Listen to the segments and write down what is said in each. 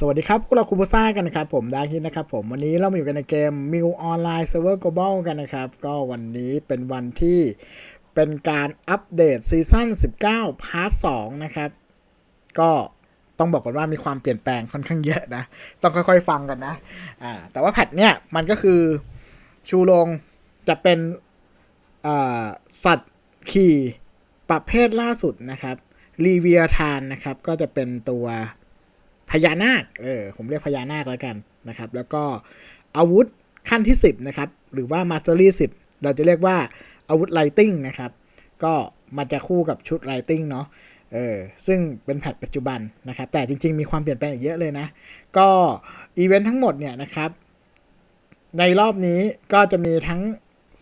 สวัสดีครับพวกเราคูโบซ่ากันนะครับผมดาคินนะครับผมวันนี้เรามาอยู่กันในเกม m ิวออนไลน์เซิร์ฟเวอร์ global กันนะครับ ก็วันนี้เป็นวันที่เป็นการอัปเดตซีซั่น19 พาร์ท2นะครับ ก็ต้องบอกก่อนว่ามีความเปลี่ยนแปลงค่อนข้างเยอะนะ ต้องค่อยๆฟังกันนะอ่าแต่ว่าแพทเนี่ยมันก็คือชูโรงจะเป็นอ่าสัตว์ขี่ประเภทล่าสุดนะครับรีเวียทานนะครับ ก็จะเป็นตัว พญานาค เออ ผมเรียกพญานาคแล้วกันนะครับ แล้วก็อาวุธขั้นที่ 10 นะครับ หรือว่า Mastery 10 เราจะเรียกว่าอาวุธ Lighting นะครับ ก็มันจะคู่กับชุด Lighting เนาะ เออ ซึ่งเป็นแพทปัจจุบันนะครับ แต่จริง ๆ มีความเปลี่ยนแปลงอีกเยอะเลยนะ ก็อีเวนต์ทั้งหมดเนี่ยนะครับ ในรอบนี้ก็จะมีทั้ง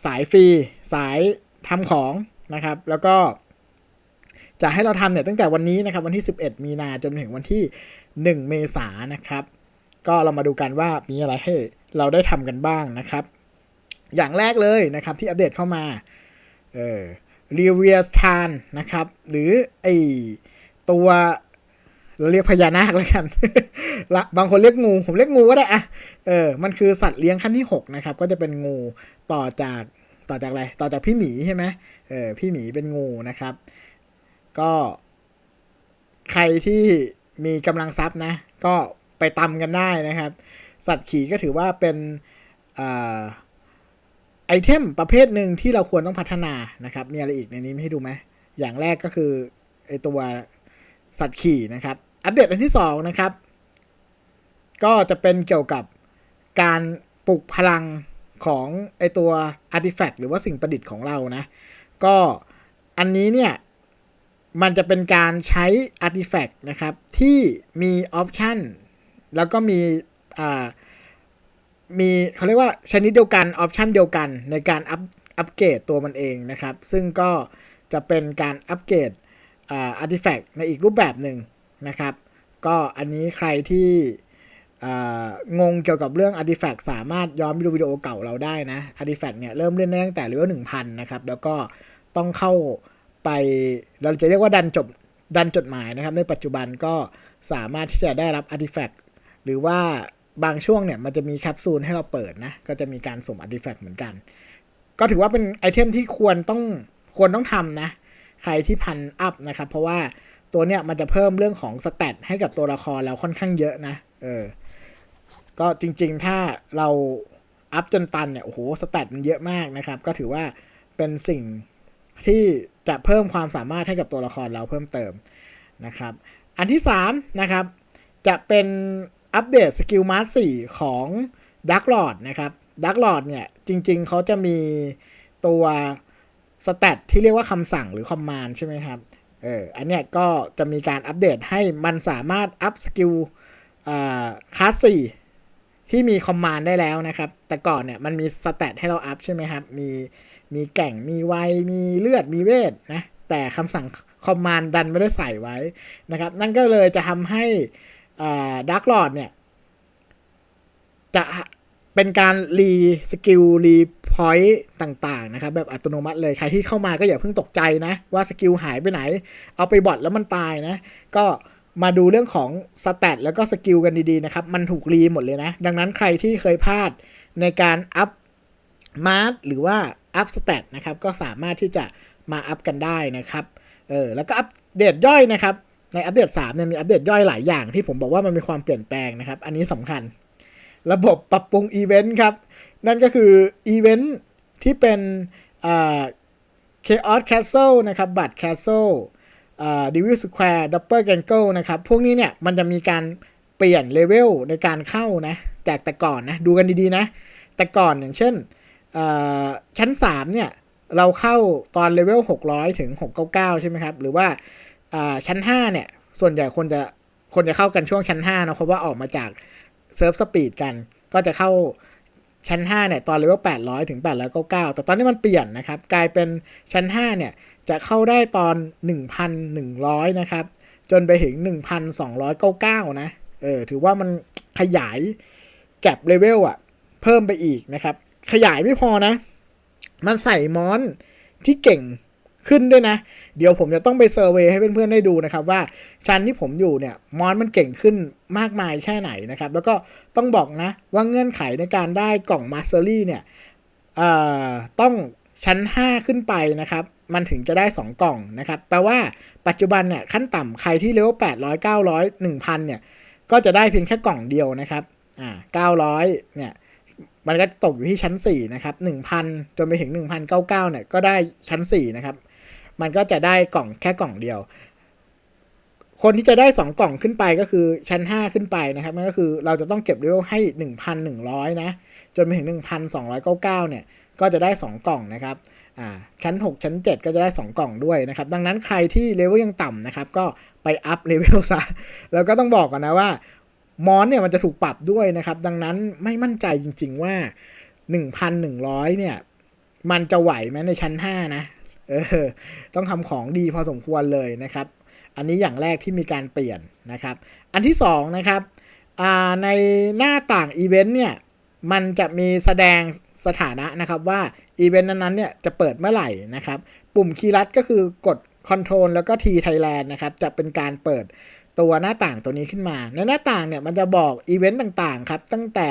สายฟรี สายทำของนะครับ แล้วก็ จะให้เราทำเนี่ยตั้งแต่วันนี้นะครับวันที่ 11 มีนาจนถึงวันที่ 1 เมษานะครับ ก็เรามาดูกันว่ามีอะไรให้เราได้ทำกันบ้างนะครับ อย่างแรกเลยนะครับที่อัปเดตเข้ามาเออรีเวียสทานนะครับ หรือไอตัวเราเรียกพญานาคแล้วกันละบางคนเรียกงู ผมเรียกงูก็ได้อะเออ มันคือสัตว์เลี้ยงขั้นที่ 6 นะครับ ก็จะเป็นงูต่อจากต่อจากอะไร ต่อจากพี่หมีใช่ไหมเออ พี่หมีเป็นงูนะครับ ก็ใครที่มีกำลังทรัพย์นะ ก็ไปตำกันได้นะครับ สัตว์ขี่ก็ถือว่าเป็นอไอเทมประเภทหนึ่งที่เราควรต้องพัฒนานะครับ มีอะไรอีกในนี้ไม่ให้ดูไหมอย่างแรกก็คือไอตัวสัตว์ขี่นะครับ อัปเดตอันที่สองนะครับ ก็จะเป็นเกี่ยวกับการปลุกพลังของไอตัวอาร์ติแฟกต์หรือว่าสิ่งประดิษฐ์ของเรานะ ก็อันนี้เนี่ย มันจะเป็นการใช้ artifact นะครับ ที่มีออปชันแล้วก็มีอ่ามีเขาเรียกว่าชนิดเดียวกันออปชันเดียวกันในการอัพอัปเกรดตัวมันเองนะครับ ซึ่งก็จะเป็นการอัปเกรดอ่า artifact ในอีกรูปแบบหนึ่งนะครับ ก็อันนี้ใครที่งงเกี่ยวกับเรื่อง artifact สามารถย้อนไปดูวิดีโอเก่าเราได้นะ artifact เนี่ยเริ่มเล่นได้ตั้งแต่เลเวล1,000นะครับ แล้วก็ต้องเข้า ไป เราจะเรียกว่าดันจบดันจดหมายนะครับ ในปัจจุบันก็สามารถที่จะได้รับอาร์ติแฟกต์หรือว่าบางช่วงเนี่ยมันจะมีแคปซูลให้เราเปิดนะ ก็จะมีการสุ่มอาร์ติแฟกต์เหมือนกัน ก็ถือว่าเป็นไอเทมที่ควรต้องควรต้องทำนะ ใครที่พันอัพนะครับ เพราะว่าตัวเนี้ยมันจะเพิ่มเรื่องของสเตตให้กับตัวละครเราค่อนข้างเยอะนะ เออ ก็จริงๆถ้าเราอัพจนตันเนี่ย โอ้โห สเตตมันเยอะมากนะครับ ก็ถือว่าเป็นสิ่งที่ จะเพิ่มความสามารถให้กับตัวละครเราเพิ่มเติมนะครับ อันที่3นะครับจะเป็นอัปเดตสกิลมาร์สี่ของดักหลอดนะครับดักลอดเนี่ยจริงๆ เขาจะมีตัวสเตตที่เรียกว่าคำสั่งหรือคอมมานด์ใช่ไหมครับ เออ อันเนี้ยก็จะมีการอัปเดตให้มันสามารถอัพสกิลคลาสสี่ที่มีคอมมานด์ได้แล้วนะครับ แต่ก่อนเนี่ยมันมีสเตตให้เราอัพใช่ไหมครับ มี มีแก่งมีไวมีเลือดมีเวทนะแต่คำสั่งคอมมานด์ดันไม่ได้ใส่ไว้นะครับ นั่นก็เลยจะทำให้ดักหลอดเนี่ย จะเป็นการรีสกิลรีพอยต์ต่าง ๆ นะครับ แบบอัตโนมัติเลย ใครที่เข้ามาก็อย่าเพิ่งตกใจนะ ว่าสกิลหายไปไหน เอาไปบอทแล้วมันตายนะ ก็มาดูเรื่องของสแตทแล้วก็สกิลกันดีๆนะครับ มันถูกรีหมดเลยนะ ดังนั้นใครที่เคยพลาดในการอัพมาร์หรือว่า อัพสเตตนะครับ ก็สามารถที่จะมาอัพกันได้นะครับ เออ แล้วก็อัปเดตย่อยนะครับ ในอัปเดต3เนี่ยมีอัปเดตย่อยหลายอย่างที่ผมบอกว่ามันมีความเปลี่ยนแปลงนะครับ อันนี้สำคัญ ระบบปรับปรุงอีเวนต์ครับ นั่นก็คืออีเวนต์ที่เป็นอ่า Chaos Castle นะครับ บัตร Castle อ่า Devil Square Double Gangle นะครับ พวกนี้เนี่ยมันจะมีการเปลี่ยนเลเวลในการเข้านะ จากแต่ก่อนนะ ดูกันดีๆนะ แต่ก่อนอย่างเช่น ชั้น 3 เนี่ย เราเข้าตอนเลเวล600 ถึง 699 ใช่ไหมครับ หรือว่าชั้น 5 เนี่ย ส่วนใหญ่คนจะคนจะเข้ากันช่วงชั้น5นะเพราะว่าออกมาจากเซิร์ฟสปีดกัน ก็จะเข้าชั้น 5 เนี่ย ตอนเลเวล800 ถึง 899 แต่ตอนนี้มันเปลี่ยนนะครับ กลายเป็นชั้น 5 เนี่ย จะเข้าได้ตอน 1,100 นะครับ จนไปถึง 1,299 นะ เออ ถือว่ามันขยายแก็บเลเวลอะเพิ่มไปอีกนะครับ ขยายไม่พอนะ มันใส่มอนที่เก่งขึ้นด้วยนะ เดี๋ยวผมจะต้องไปเซอร์เวยให้เพื่อนๆได้ดูนะครับ ว่าชั้นที่ผมอยู่เนี่ยมอนมันเก่งขึ้นมากมายแค่ไหนนะครับ แล้วก็ต้องบอกนะว่าเงื่อนไขในการได้กล่องมาสเตอรี่เนี่ยต้องชั้น 5 ขึ้นไปนะครับ มันถึงจะได้ 2 กล่องนะครับ แปลว่าปัจจุบันเนี่ยขั้นต่ำใครที่เลเวล800 900 1000 เนี่ย ก็จะได้เพียงแค่กล่องเดียวนะครับ อ่า 900 เนี่ย มันก็ตกอยู่ที่ชั้น4นะครับ1,000 จนไปถึง 1,099เนี่ยก็ได้ชั้น4นะครับ มันก็จะได้กล่องแค่กล่องเดียว คนที่จะได้ 2 กล่องขึ้นไปก็คือชั้น 5 ขึ้นไปนะครับนั่นก็คือเราจะต้องเก็บเลเวลให้ 1,100 นะ จนไปถึง 1,299 เนี่ย ก็จะได้ 2 กล่องนะครับอ่าชั้น 6 ชั้น 7 ก็จะได้ 2 กล่องด้วยนะครับ ดังนั้นใครที่เลเวลยังต่ำนะครับ ก็ไปอัพเลเวลซะ แล้วก็ต้องบอกก่อนนะว่า มอนเนี่ยมันจะถูกปรับด้วยนะครับ ดังนั้นไม่มั่นใจจริง ๆว่า 1,100 เนี่ย มันจะไหวไหมในชั้น 5 นะ เออ ต้องทำของดีพอสมควรเลยนะครับ อันนี้อย่างแรกที่มีการเปลี่ยนนะครับ อันที่ 2 นะครับในหน้าต่างอีเวนต์เนี่ย มันจะมีแสดงสถานะนะครับว่าอีเวนต์นั้นๆเนี่ยจะเปิดเมื่อไหร่นะครับ ปุ่มคีย์ลัดก็คือกด Ctrl แล้วก็ T Thailand นะครับ จะเป็นการเปิด ตัวหน้าต่างตัวนี้ขึ้นมา ในหน้าต่างเนี่ยมันจะบอกอีเวนต์ต่างๆครับ ตั้งแต่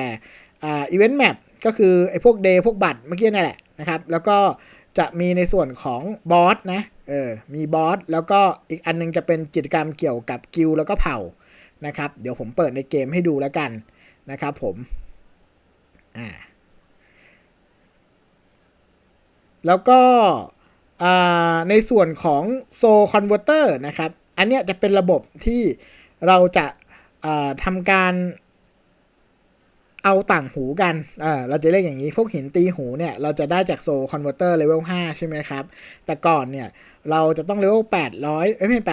อ่าอีเวนต์แมปก็คือไอ้พวกเดย์พวกบัตรเมื่อกี้นั่นแหละนะครับ แล้วก็จะมีในส่วนของบอสนะ เออ มีบอส แล้วก็อีกอันนึงจะเป็นกิจกรรมเกี่ยวกับกิลแล้วก็เผ่านะครับ เดี๋ยวผมเปิดในเกมให้ดูแล้วกันนะครับผม อ่า แล้วก็อ่าในส่วนของ Soul Converter นะครับ อันเนี้ยจะเป็นระบบที่เราจะอ่าทำการเอาต่างหูกัน อ่า เราจะเรียกอย่างนี้ พวกหินตีหูเนี่ย เราจะได้จาก Soul Converter Level 5ใช่ไหมครับ แต่ก่อนเนี่ย เราจะต้อง Level 800 เอ้ยไม่800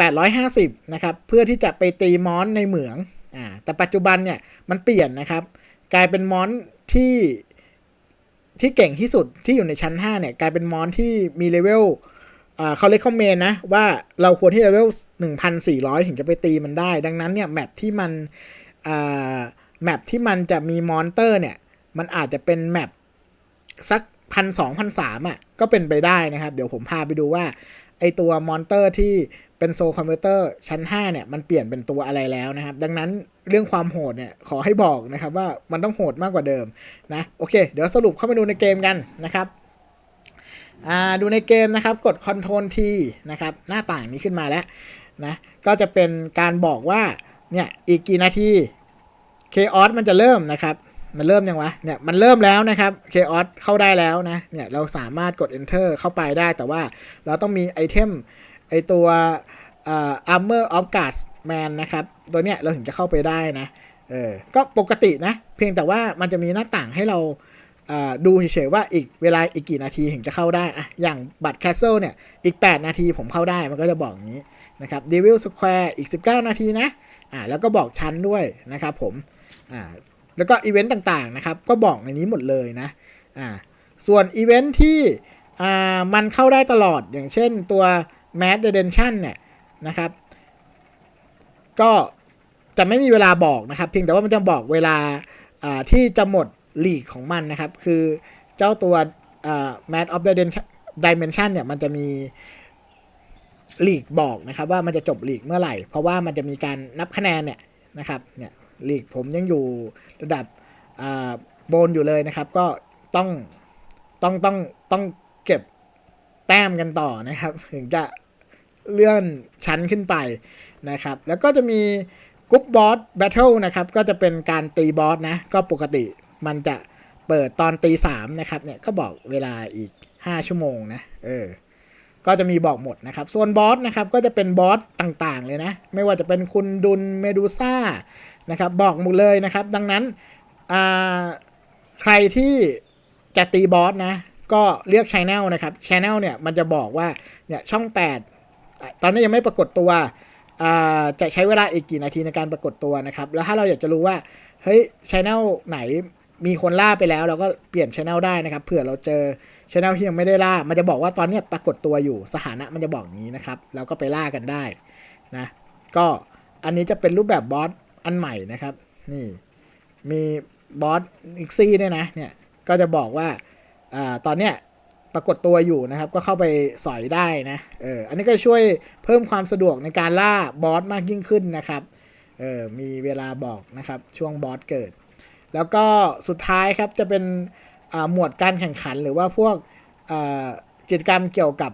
850 นะครับ เพื่อที่จะไปตีมอนในเหมือง อ่า แต่ปัจจุบันเนี่ย มันเปลี่ยนนะครับ กลายเป็นมอนที่ที่เก่งที่สุดที่อยู่ในชั้น 5 เนี่ย กลายเป็นมอนที่มีเลเวล เขาเลคคอมเมนนะ ว่าเราควรที่จะเลเวล1,400 ถึงจะไปตีมันได้ ดังนั้นเนี่ยแมปที่มันแมปที่มันจะมีมอนเตอร์เนี่ย มันอาจจะเป็นแมปสักพันสองพันสามอะ ก็เป็นไปได้นะครับ เดี๋ยวผมพาไปดูว่า ไอตัวมอนเตอร์ที่เป็นโซคอนเวอร์เตอร์ชั้น 5 เนี่ย มันเปลี่ยนเป็นตัวอะไรแล้วนะครับ ดังนั้นเรื่องความโหดเนี่ย ขอให้บอกนะครับว่ามันต้องโหดมากกว่าเดิมนะ โอเค เดี๋ยวสรุปเข้ามาดูในเกมกันนะครับ ดูในเกมนะครับกด Ctrl T นะครับหน้าต่างนี้ขึ้นมาแล้วนะก็จะเป็นการบอกว่าเนี่ยอีกกี่นาทีเคออสมันจะเริ่มนะครับมันเริ่มยังวะเนี่ยมันเริ่มแล้วนะครับเคออสเข้าได้แล้วนะเนี่ยเราสามารถกด enter เข้าไปได้แต่ว่าเราต้องมีไอเทมไอตัวอ่อ armor of guards man นะครับตัวเนี้ยเราถึงจะเข้าไปได้นะเออก็ปกตินะ เพียงแต่ว่ามันจะมีหน้าต่างให้เรา ดูเฉยๆว่าอีกเวลาอีกกี่นาทีถึงจะเข้าได้อะอย่างบัตร castle เนี่ยอีก 8 นาทีผมเข้าได้มันก็จะบอกอย่างนี้นะครับ devil square อีก 19 นาทีนะอ่าแล้วก็บอกชั้นด้วยนะครับผมอ่าแล้วก็อีเวนต์ต่างๆนะครับก็บอกในนี้หมดเลยนะอ่าส่วนอีเวนต์ที่อ่ามันเข้าได้ตลอดอย่างเช่นตัว Mad Redemption เนี่ยนะครับ ก็จะไม่มีเวลาบอกนะครับเพียงแต่ว่ามันจะบอกเวลาอ่าที่จะหมด ลีกของมันนะครับ คือเจ้าตัวอ่า Mad of the Dimension เนี่ยมันจะมีลีกบอกนะครับ ว่ามันจะจบลีกเมื่อไหร่ เพราะว่ามันจะมีการนับคะแนนเนี่ยนะครับเนี่ยลีกผมยังอยู่ระดับโบนอยู่เลยนะครับ ก็ต้องต้องต้องต้องเก็บแต้มกันต่อนะครับ ถึงจะเลื่อนชั้นขึ้นไปนะครับ แล้วก็จะมีกรุ๊ปบอสแบทเทิลนะครับ ก็จะเป็นการตีบอสนะ ก็ปกติ มันจะเปิดตอนตีสามนะครับเนี่ยก็บอกเวลาอีก 5 ชั่วโมงนะเออก็จะมีบอกหมดนะครับ ส่วนบอสนะครับก็จะเป็นบอสต่างๆ เลยนะ ไม่ว่าจะเป็นคุณดุลเมดูซ่านะครับบอกหมดเลยนะครับ ดังนั้นอ่าใครที่จะตีบอสนะ ก็เลือกช anel นะครับช anel เนี่ยมันจะบอกว่าเนี่ยช่อง 8 ตอนนี้ยังไม่ปรากฏตัวอ่าจะใช้เวลาอีกกี่นาทีในการปรากฏตัวนะครับ แล้วถ้าเราอยากจะรู้ว่าเฮ้ยช anel ไหน มีคนล่าไปแล้วเราก็เปลี่ยนช anel ได้นะครับเผื่อเราเจอช anel ที่ยังไม่ได้ล่า มันจะบอกว่าตอนนี้ปรากฏตัวอยู่สถานะมันจะบอกอย่างนี้นะครับแล้วก็ไปล่ากันได้นะก็อันนี้จะเป็นรูปแบบบอสอันใหม่นะครับนี่มีบอสอีกซี่ด้วยนะเนี่ยก็จะบอกว่าอ่าตอนเนี้ยปรากฏตัวอยู่นะครับ ก็เข้าไปสอยได้นะเอออันนี้ก็ช่วยเพิ่มความสะดวกในการล่าบอสมากยิ่งขึ้นนะครับเออมีเวลาบอกนะครับช่วงบอสเกิด แล้วก็สุดท้ายครับจะเป็นหมวดการแข่งขันหรือว่าพวกกิจกรรมเกี่ยวกับ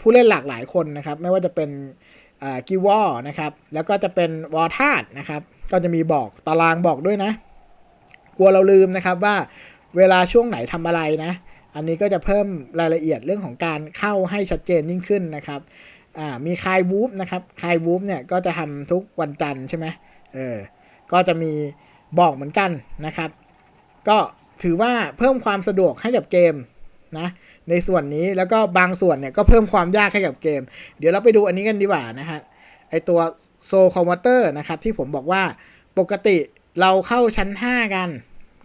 ผู้เล่นหลากหลายคนนะครับ ไม่ว่าจะเป็นกิวอนะครับ แล้วก็จะเป็นวอร์ธาดนะครับ ก็จะมีบอกตารางบอกด้วยนะ กลัวเราลืมนะครับว่าเวลาช่วงไหนทำอะไรนะ อันนี้ก็จะเพิ่มรายละเอียดเรื่องของการเข้าให้ชัดเจนยิ่งขึ้นนะครับมีคายวูฟนะครับคายวูฟเนี่ยก็จะทำทุกวันจันทร์ใช่ไหมเออก็จะมี บอกเหมือนกันนะครับ ก็ถือว่าเพิ่มความสะดวกให้กับเกมนะในส่วนนี้แล้วก็บางส่วนเนี่ยก็เพิ่มความยากให้กับเกม เดี๋ยวเราไปดูอันนี้กันดีกว่านะฮะไอตัวโซคอมวอเตอร์นะครับที่ผมบอกว่าปกติเราเข้าชั้น 5 กัน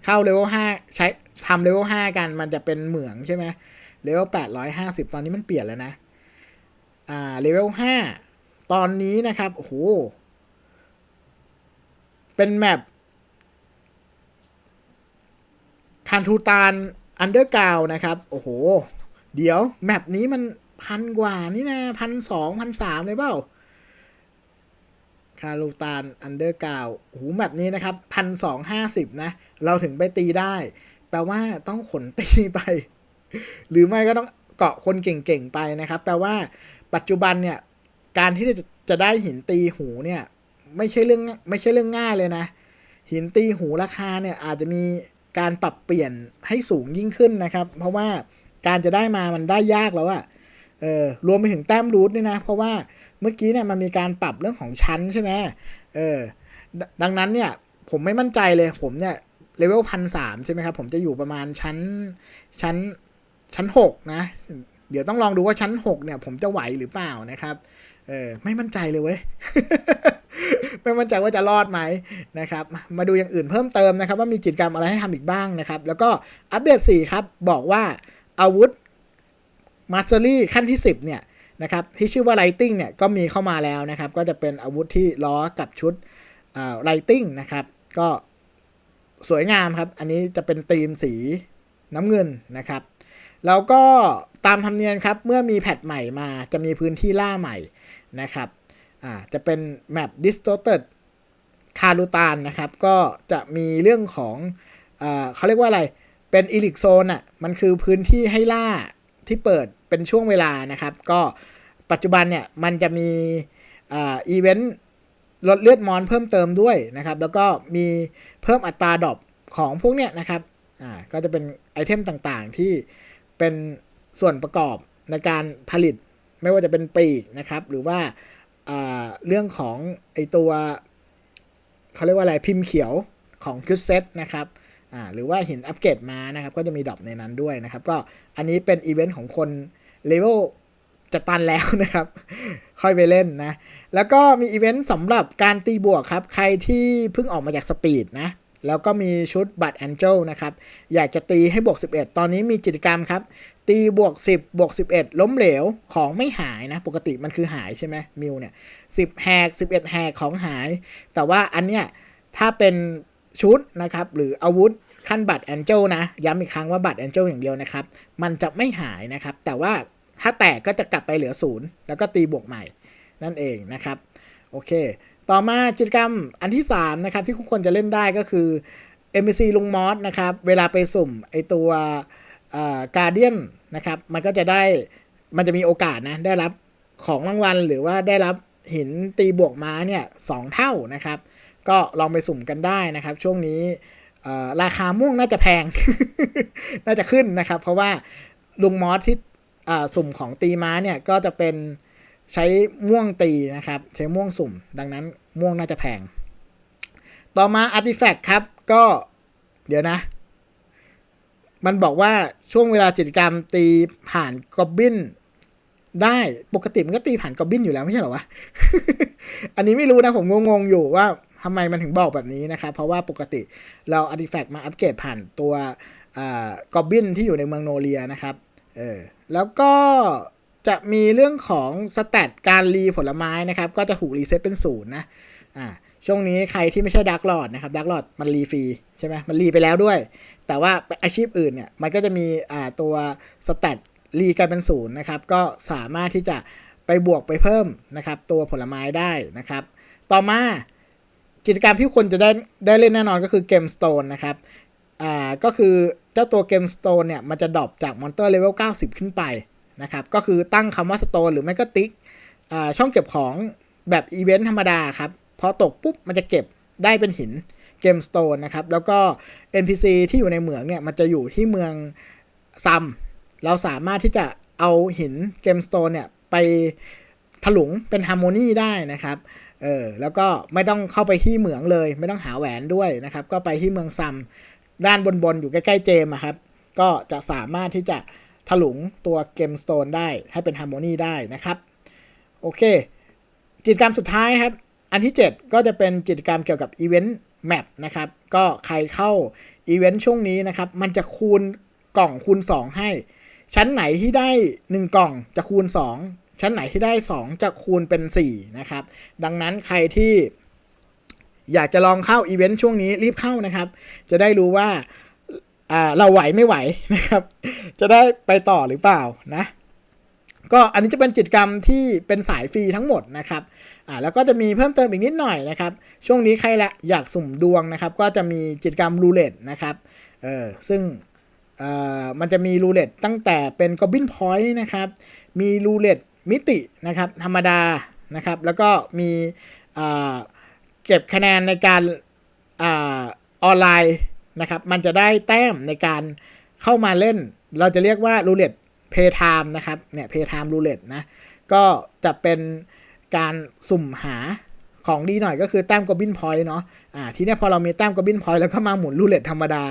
เข้าเลเวล5ใช้ทำเลเวล5กันมันจะเป็นเหมืองใช่ไหมเลเวล850 ตอนนี้มันเปลี่ยนแล้วนะอ่าเลเวล5ตอนนี้นะครับโอ้โหเป็นแมป คันทูตานอันเดอร์กาวนะครับ โอ้โห เดี๋ยว แมปนี้มันพันกว่านี่นะพันสองพันสามเลยเปล่าคารูตานอันเดอร์กาวโอ้โหแมปนี้นะครับพันสองห้าสิบนะ เราถึงไปตีได้ แปลว่าต้องขนตีไป หรือไม่ก็ต้องเกาะคนเก่งๆไปนะครับ แปลว่า ปัจจุบันเนี่ย การที่จะจะได้หินตีหูเนี่ย ไม่ใช่เรื่องไม่ใช่เรื่องง่ายเลยนะ หินตีหูราคาเนี่ยอาจจะมี การปรับเปลี่ยนให้สูงยิ่งขึ้นนะครับ เพราะว่าการจะได้มามันได้ยากแล้วอะเออรวมไปถึงแต้มรูทด้วยนะ เพราะว่าเมื่อกี้เนี่ยมันมีการปรับเรื่องของชั้นใช่ไหมเออดดังนั้นเนี่ยผมไม่มั่นใจเลยผมเนี่ยเลเวลพันสามใช่ไหมครับ ผมจะอยู่ประมาณชั้นชั้นชั้นหกนะ เดี๋ยวต้องลองดูว่าชั้นหกเนี่ย ผมจะไหวหรือเปล่านะครับ เออไม่มั่นใจเลยเว้ย ไม่มั่นใจว่าจะรอดไหมนะครับ มาดูอย่างอื่นเพิ่มเติมนะครับ ว่ามีกิจกรรมอะไรให้ทำอีกบ้างนะครับ แล้วก็อัปเดต4ครับ บอกว่าอาวุธมาสเตอรี่ขั้นที่ 10 เนี่ยนะครับที่ชื่อว่า Lighting เนี่ยก็มีเข้ามาแล้วนะครับ ก็จะเป็นอาวุธที่ล้อกับชุดอ่า Lighting นะครับ ก็สวยงามครับ อันนี้จะเป็นธีมสีน้ำเงินนะครับ แล้วก็ตามธรรมเนียมครับ เมื่อมีแพทใหม่มาจะมีพื้นที่ล่าใหม่นะครับ อ่าจะเป็นแมป distorted คารูตานนะครับ ก็จะมีเรื่องของอ่าเขาเรียกว่าอะไร เป็นอีลิกโซนอะ มันคือพื้นที่ให้ล่าที่เปิดเป็นช่วงเวลานะครับ ก็ปัจจุบันเนี่ย มันจะมีอ่าอีเวนต์ลดเลือดมอนเพิ่มเติมด้วยนะครับ แล้วก็มีเพิ่มอัตราดรอปของพวกเนี้ยนะครับ อ่า ก็จะเป็นไอเทมต่างๆที่เป็นส่วนประกอบในการผลิต ไม่ว่าจะเป็นปีกนะครับ หรือว่า เรื่องของไอตัวเขาเรียกว่าอะไรพิมพ์เขียวของคิวเซตนะครับหรือว่าหินอัปเกรดมานะครับก็จะมีดรอปในนั้นด้วยนะครับ ก็อันนี้เป็นอีเวนต์ของคนเลเวลจะตันแล้วนะครับ ค่อยไปเล่นนะ แล้วก็มีอีเวนต์สำหรับการตีบวกครับ ใครที่เพิ่งออกมาจากสปีดนะ แล้วก็มีชุดบัตรแองเจลนะครับ อยากจะตีให้บวก 11 ตอนนี้มีกิจกรรมครับ ตีบวก 10 บวก 11 ล้มเหลวของไม่หายนะ ปกติมันคือหายใช่ไหมมิวเนี่ย10 แหก 11 แหกของหาย แต่ว่าอันเนี้ยถ้าเป็นชุดนะครับ หรืออาวุธขั้นบัตรแองเจลนะ ย้ำอีกครั้งว่าบัตรแองเจลอย่างเดียวนะครับ มันจะไม่หายนะครับ แต่ว่าถ้าแตกก็จะกลับไปเหลือศูนย์แล้วก็ตีบวกใหม่นั่นเองนะครับ โอเค ต่อมากิจกรรมอันที่ 3 นะครับ ที่ทุกคนจะเล่นได้ก็คือ MBC ลุงมอสนะครับ เวลาไปสุ่มไอตัวการเดียนนะครับ มันก็จะได้มันจะมีโอกาสนะ ได้รับของรางวัล หรือว่าได้รับหินตีบวกม้าเนี่ยสเท่านะครับ ก็ลองไปสุ่มกันได้นะครับ ช่วงนี้ราคาม่วงน่าจะแพง น่าจะขึ้นนะครับ เพราะว่าลุงมอสที่สุ่มของตีม้าเนี่ยก็จะเป็น ใช้ม่วงตีนะครับ ใช้ม่วงสุ่ม ดังนั้นม่วงน่าจะแพง ต่อมา Artifact ครับ ก็เดี๋ยวนะ มันบอกว่าช่วงเวลากิจกรรมตีผ่านกอบบินได้ปกติมันก็ตีผ่านกอบบินอยู่แล้วไม่ใช่หรอวะ อันนี้ไม่รู้นะผมงงๆอยู่ว่าทำไมมันถึงบอกแบบนี้นะครับ เพราะว่าปกติเรา Artifact มาอัปเกรดผ่านตัวกอบบินที่อยู่ในเมืองโนเลียนะครับ เออ แล้วก็ จะมีเรื่องของสแตทการรีผลไม้นะครับ ก็จะถูกรีเซ็ตเป็นศูนย์นะอ่าช่วงนี้ใครที่ไม่ใช่ดักหลอดนะครับดักหลอดมันรีฟรีใช่ไหมมันรีไปแล้วด้วย แต่ว่าอาชีพอื่นเนี่ยมันก็จะมีอ่าตัวสแตทรีกลายเป็นศูนย์นะครับ ก็สามารถที่จะไปบวกไปเพิ่มนะครับ ตัวผลไม้ได้นะครับ ต่อมากิจกรรมที่คนจะได้ได้เล่นแน่นอนก็คือเกมสโตนนะครับอ่าก็คือเจ้าตัวเกมสโตนเนี่ยมันจะดรอปจากมอนเตอร์เลเวล90 ขึ้นไป นะครับก็คือตั้งคำว่าสโตนหรือไม่ก็ติ๊กช่องเก็บของแบบอีเวนต์ธรรมดาครับพอตกปุ๊บมันจะเก็บได้เป็นหินเกมสโตนนะครับ แล้วก็ NPC ที่อยู่ในเหมืองเนี่ยมันจะอยู่ที่เมืองซัม เราสามารถที่จะเอาหินเกมสโตนเนี่ยไปถลุงเป็นฮาร์โมนีได้นะครับ เออแล้วก็ไม่ต้องเข้าไปที่เหมืองเลย ไม่ต้องหาแหวนด้วยนะครับ ก็ไปที่เมืองซัม ด้านบนๆอยู่ใกล้ๆเจมครับ ก็จะสามารถที่จะ ถลุงตัวเกมสโตนได้ให้เป็นฮาร์โมนีได้นะครับ โอเค กิจกรรมสุดท้ายครับ อันที่ 7 ก็จะเป็นกิจกรรมเกี่ยวกับอีเวนต์แมปนะครับ ก็ใครเข้าอีเวนต์ช่วงนี้นะครับ มันจะคูณกล่องคูณ 2 ให้ ชั้นไหนที่ได้ 1 กล่องจะคูณ 2 ชั้นไหนที่ได้ 2 จะคูณเป็น 4 นะครับ ดังนั้นใครที่อยากจะลองเข้าอีเวนต์ช่วงนี้รีบเข้านะครับ จะได้รู้ว่าอ่า เราไหวไม่ไหวนะครับ จะได้ไปต่อหรือเปล่านะ ก็อันนี้จะเป็นกิจกรรมที่เป็นสายฟรีทั้งหมดนะครับอ่าแล้วก็จะมีเพิ่มเติมอีกนิดหน่อยนะครับ ช่วงนี้ใครละอยากสุ่มดวงนะครับ ก็จะมีกิจกรรมรูเล็ตนะครับเออซึ่งเอ่อมันจะมีรูเล็ตตั้งแต่เป็น Goblin Point นะครับ มีรูเล็ตมิตินะครับ ธรรมดานะครับ แล้วก็มีอ่าเก็บคะแนนในการอ่าออนไลน์ นะครับมันจะได้แต้มในการเข้ามาเล่น เราจะเรียกว่ารูเล็ตเพย์ไทม์นะครับเนี่ยเพย์ไทม์รูเล็ตนะก็จะเป็นการสุ่มหาของดีหน่อยก็คือแต้มกบินพอยต์เนาะอ่าทีนี้พอเรามีแต้มกบินพอยต์แล้วก็มาหมุนรูเล็ตธรรมดา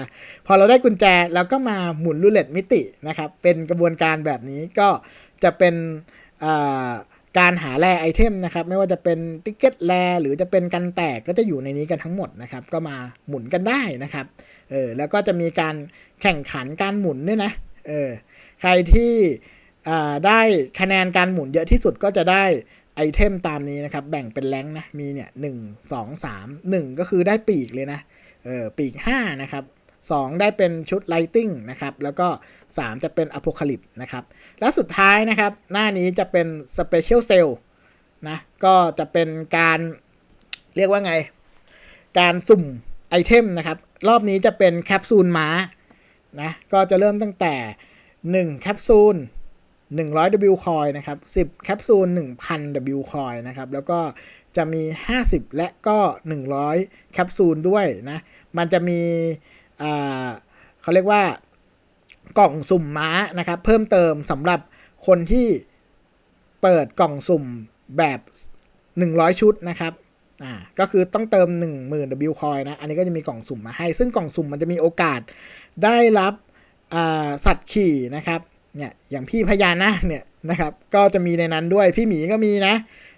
พอเราได้กุญแจแล้วก็มาหมุนรูเล็ตมิตินะครับเป็นกระบวนการแบบนี้ก็จะเป็นอ่า การหาแร่ไอเทมนะครับไม่ว่าจะเป็นติ๊กเก็ตแร่หรือจะเป็นกันแตกก็จะอยู่ในนี้กันทั้งหมดนะครับก็มาหมุนกันได้นะครับเออแล้วก็จะมีการแข่งขันการหมุนด้วยนะเออใครที่อ่าได้คะแนนการหมุนเยอะที่สุดก็จะได้ไอเทมตามนี้นะครับ แบ่งเป็นแรงนะมีเนี่ยหนึ่งสองสามหนึ่งก็คือได้ปีกเลยนะเออปีกห้านะครับ สองได้เป็นชุดไลติงนะครับ แล้วก็สามจะเป็นอ p พ c a l y p นะครับ และสุดท้ายนะครับ หน้านี้จะเป็นสเปเชียลเซลนะ ก็จะเป็นการเรียกว่าไง การสุ่มไอเทมนะครับ รอบนี้จะเป็นแคปซูลม้านะ ก็จะเริ่มตั้งแต่ 1 แคปซูล 100 W คอยนะครับ 10 แคปซูล 1,000 W คอยนะครับ แล้วก็จะมี 50 และก็ 100 แคปซูลด้วยนะ มันจะมี เขาเรียกว่ากล่องสุ่มม้านะครับ เพิ่มเติมสำหรับคนที่เปิดกล่องสุ่มแบบ 100 ชุดนะครับอ่าก็คือต้องเติม 10,000 W คอยนะ อันนี้ก็จะมีกล่องสุ่มมาให้ ซึ่งกล่องสุ่มมันจะมีโอกาสได้รับสัตว์ขี่นะครับเนี่ยอย่างพี่พญานาคเนี่ยนะครับก็จะมีในนั้นด้วยพี่หมีก็มีนะ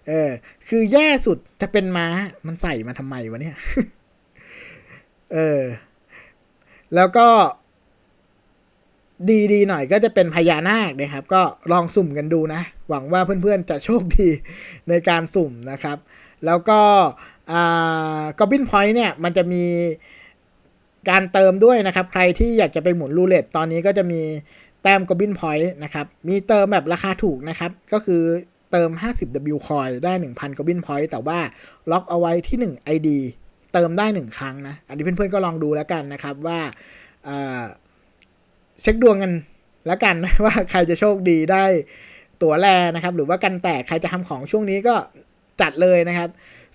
เออคือแย่สุดจะเป็นม้ามันใส่มาทำไมวะเนี่ยเออ แล้วก็ ดีดีหน่อยก็จะเป็นพญานาคนะครับ ก็ลองสุ่มกันดูนะ หวังว่าเพื่อนๆจะโชคดีในการสุ่มนะครับ แล้วก็กอบบินพอยต์เนี่ย มันจะมีการเติมด้วยนะครับ ใครที่อยากจะไปหมุนรูเล็ตตอนนี้ก็จะมีแต้ม Goblin Point นะครับ มีเติมแบบราคาถูกนะครับ ก็คือเติม 50 W coin ได้ 1,000 Goblin Point แต่ว่าล็อกเอาไว้ที่ 1 ID เติมได้1ครั้งนะ อันนี้เพื่อนๆก็ลองดูแล้วกันนะครับว่าเช็คดวงกันแล้วกันนะว่าใครจะโชคดีได้ตั๋วแรนะครับ หรือว่ากันแตกใครจะทำของช่วงนี้ก็จัดเลยนะครับ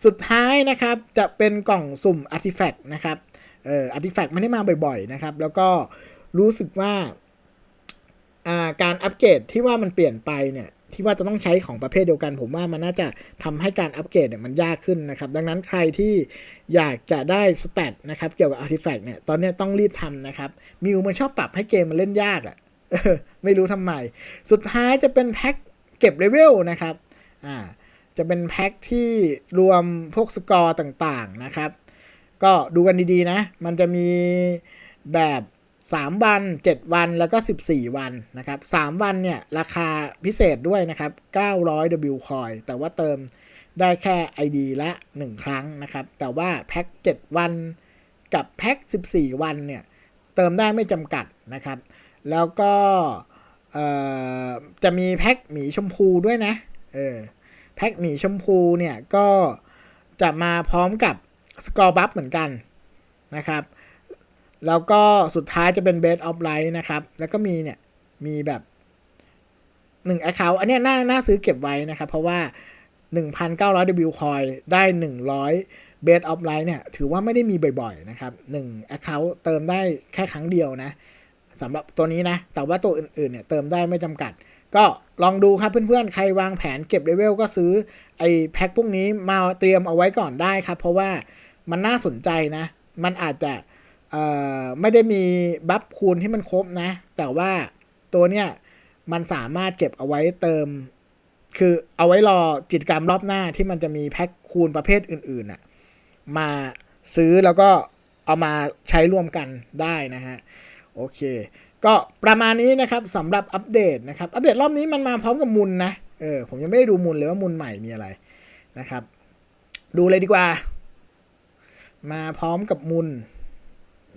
สุดท้ายนะครับจะเป็นกล่องสุ่มอาร์ติแฟกต์นะครับเอออาร์ติแฟกต์ไม่ได้มาบ่อยๆนะครับ แล้วก็รู้สึกว่าการอัปเกรดที่ว่ามันเปลี่ยนไปเนี่ย ที่ว่าจะต้องใช้ของประเภทเดียวกัน ผมว่ามันน่าจะทำให้การอัปเกรดเนี่ยมันยากขึ้นนะครับ ดังนั้นใครที่อยากจะได้สเตตนะครับเกี่ยวกับอาร์ติแฟกต์เนี่ยตอนนี้ต้องรีบทำนะครับมิวมันชอบปรับให้เกมมันเล่นยากอะ่ะไม่รู้ทำไม สุดท้ายจะเป็นแพ็คเก็บเลเวลนะครับอ่าจะเป็นแพ็คที่รวมพวกสกอร์ต่างๆนะครับ ก็ดูกันดีๆนะ มันจะมีแบบ 3 วัน 7 วันแล้วก็ 14 วันนะครับ3วันเนี่ย ราคาพิเศษด้วยนะครับ 900 W coin แต่ว่าเติมได้แค่ ID ละ 1 ครั้งนะครับ แต่ว่าแพ็ค 7 วันกับแพ็ค 14 วันเนี่ย เติมได้ไม่จำกัดนะครับ แล้วก็จะมีแพ็คหมีชมพูด้วยนะ เออ แพ็คหมีชมพูเนี่ย ก็จะมาพร้อมกับสกอร์บัฟเหมือนกันนะครับ แล้วก็สุดท้ายจะเป็นเบสออฟไลท์นะครับ แล้วก็มีเนี่ยมีแบบหนึ่ง Account อันนี้น่าน่าซื้อเก็บไว้นะครับ เพราะว่า 1,900 W coin ได้ 100 b a s of Light เนี่ย ถือว่าไม่ได้มีบ่อยๆ นะครับ1 Account เติมได้แค่ครั้งเดียวนะสำหรับตัวนี้นะ แต่ว่าตัวอื่นๆ เนี่ย เติมได้ไม่จำกัด ก็ลองดูครับเพื่อนๆ ใครวางแผนเก็บเลเวลก็ซื้อไอ้แพ็คพวกนี้มาเตรียมเอาไว้ก่อนได้ครับ เพราะว่ามันน่าสนใจนะ มันอาจจะ ไม่ได้มีบัฟคูณที่มันครบนะ แต่ว่าตัวเนี้ยมันสามารถเก็บเอาไว้เติม คือเอาไว้รอกิจกรรมรอบหน้าที่มันจะมีแพ็คคูณประเภทอื่นๆน่ะมาซื้อแล้วก็เอามาใช้ร่วมกันได้นะฮะ โอเค ก็ประมาณนี้นะครับสำหรับอัปเดตนะครับ อัปเดตรอบนี้มันมาพร้อมกับมุนนะ เออ ผมยังไม่ได้ดูมุนเลยว่ามุนใหม่มีอะไรนะครับ ดูเลยดีกว่า มาพร้อมกับมุน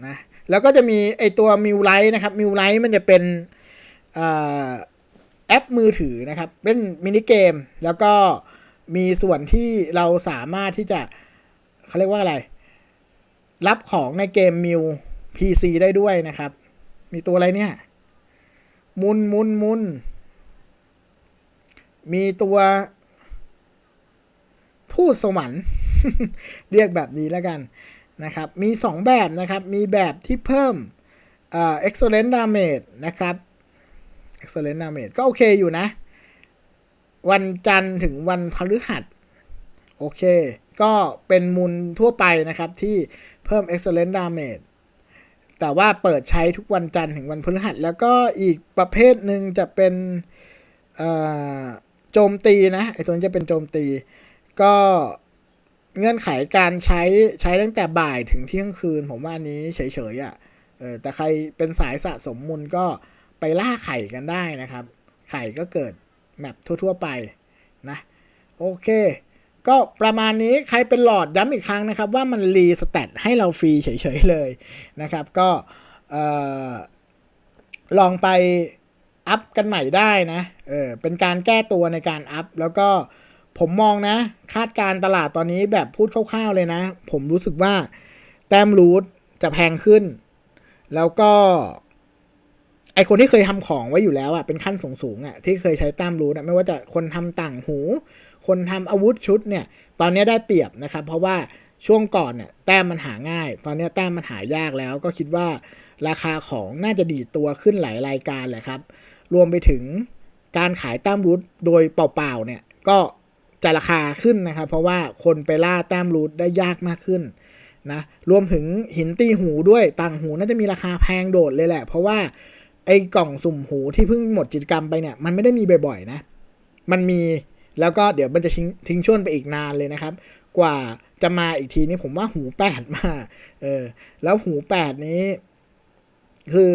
นะแล้วก็จะมีไอตัวมิวไลท์นะครับมิวไลท์มันจะเป็นอแอปมือถือนะครับเล่นมินิเกม แล้วก็มีส่วนที่เราสามารถที่จะเขาเรียกว่าอะไร รับของในเกมมิว PC ได้ด้วยนะครับ มีตัวอะไรเนี่ย มุนมุนมุนมีตัว ทูตสวรรค์เรียกแบบนี้แล้วกัน นะครับ มี 2 แบบนะครับ มีแบบที่เพิ่มเอ่อ excellent damage นะครับ excellent damage ก็โอเคอยู่นะ วันจันทร์ถึงวันพฤหัส โอเค ก็เป็นมูลทั่วไปนะครับที่เพิ่ม excellent damage แต่ว่าเปิดใช้ทุกวันจันทร์ถึงวันพฤหัส แล้วก็อีกประเภทหนึ่งจะเป็นโจมตีนะไอตัวนี้จะเป็นโจมตี ก็ เงื่อนไขการใช้ใช้ตั้งแต่บ่ายถึงเที่ยงคืน ผมว่าอันนี้เฉยๆอะ่ะเออแต่ใครเป็นสายสะสมมูลก็ไปล่าไข่กันได้นะครับ ไข่ก็เกิดแมปทั่วๆไปนะโอเค ก็ประมาณนี้ใครเป็นหลอดย้ำอีกครั้งนะครับ ว่ามันรีสแตทให้เราฟรีเฉยๆเลยนะครับ ก็ลองไปอัพกันใหม่ได้นะเออเป็นการแก้ตัวในการอัพแล้วก็ ผมมองนะ คาดการตลาดตอนนี้แบบพูดคร่าวๆเลยนะ ผมรู้สึกว่า แต้มรูทจะแพงขึ้น แล้วก็ ไอคนที่เคยทำของไว้อยู่แล้วอะเป็นขั้นสูงสูงๆอะที่เคยใช้แต้มรูทอะไม่ว่าจะคนทำต่างหู คนทำอาวุธชุดเนี่ย ตอนนี้ได้เปรียบนะครับ เพราะว่าช่วงก่อนเนี่ยแต้มมันหาง่าย ตอนนี้แต้มมันหายากแล้ว ก็คิดว่าราคาของน่าจะดีตัวขึ้นหลายรายการแหละครับ รวมไปถึงการขายแต้มรูทโดยเปล่าๆเนี่ย ก็ จะราคาขึ้นนะครับ เพราะว่าคนไปล่าแต้มรูทได้ยากมากขึ้นนะรวมถึงหินตีหูด้วยต่างหูน่าจะมีราคาแพงโดดเลยแหละ เพราะว่าไอ้กล่องสุ่มหูที่เพิ่งหมดกิจกรรมไปเนี่ยมันไม่ได้มีบ่อยๆนะ มันมีแล้วก็เดี๋ยวมันจะทิ้งทิ้งช่วงไปอีกนานเลยนะครับ กว่าจะมาอีกทีนี้ผมว่าหูแปดมาเออแล้วหูแปดนี้ คือ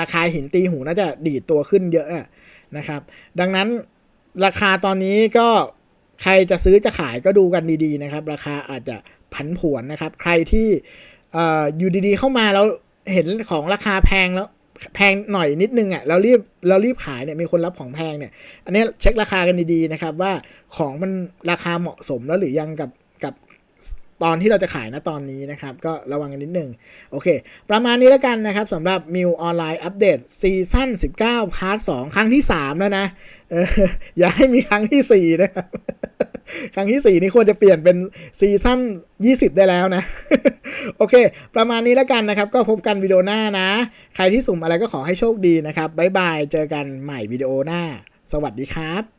ราคาหินตีหูน่าจะดีดตัวขึ้นเยอะนะครับ ดังนั้นราคาตอนนี้ก็ ใครจะซื้อจะขายก็ดูกันดีๆนะครับ ราคาอาจจะผันผวนนะครับ ใครที่ออยู่ดีๆเข้ามาแล้วเห็นของราคาแพงแล้วแพงหน่อยนิดนึงอะเรารีบเรารีบขายเนี่ยมีคนรับของแพงเนี่ย อันนี้เช็คราคากันดีๆนะครับ ว่าของมันราคาเหมาะสมแล้วหรือยังกับ ตอนที่เราจะขายนะตอนนี้นะครับ ก็ระวังกันนิดหนึ่งโอเค ประมาณนี้แล้วกันนะครับสำหรับมิวออนไลน์อัปเดตซีซั่น19 พาร์ท 2 ครั้งที่ 3 แล้วนะอออย่าให้มีครั้งที่ 4 นะครับ ครั้งที่ 4 นี่ควรจะเปลี่ยนเป็นซีซั่น20 ได้แล้วนะ โอเค ประมาณนี้แล้วกันนะครับ ก็พบกันวิดีโอหน้านะ ใครที่สุ่มอะไรก็ขอให้โชคดีนะครับบ๊ายบาย เจอกันใหม่วิดีโอหน้า สวัสดีครับ